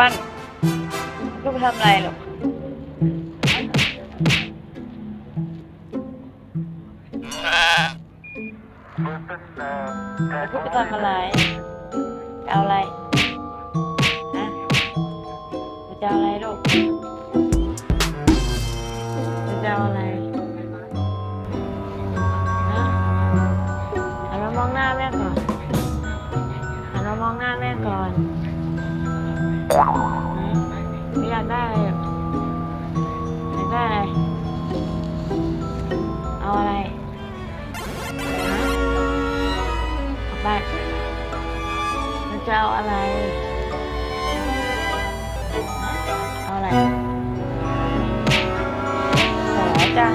ปั้นลูกไปทำอะไรลูกลูกไปทำอะไรจะเอาอะไรฮะหนูจะเอาอะไรลูกหนูจะเอาอะไรฮะหันมามองหน้าแม่ก่อนหันมามองหน้าแม่ก่อน ไม่อยากได้อะไอยากได้อะไร เอาอะไรไปแล้จะเอาอะไร เอาอะไรขอจ้ง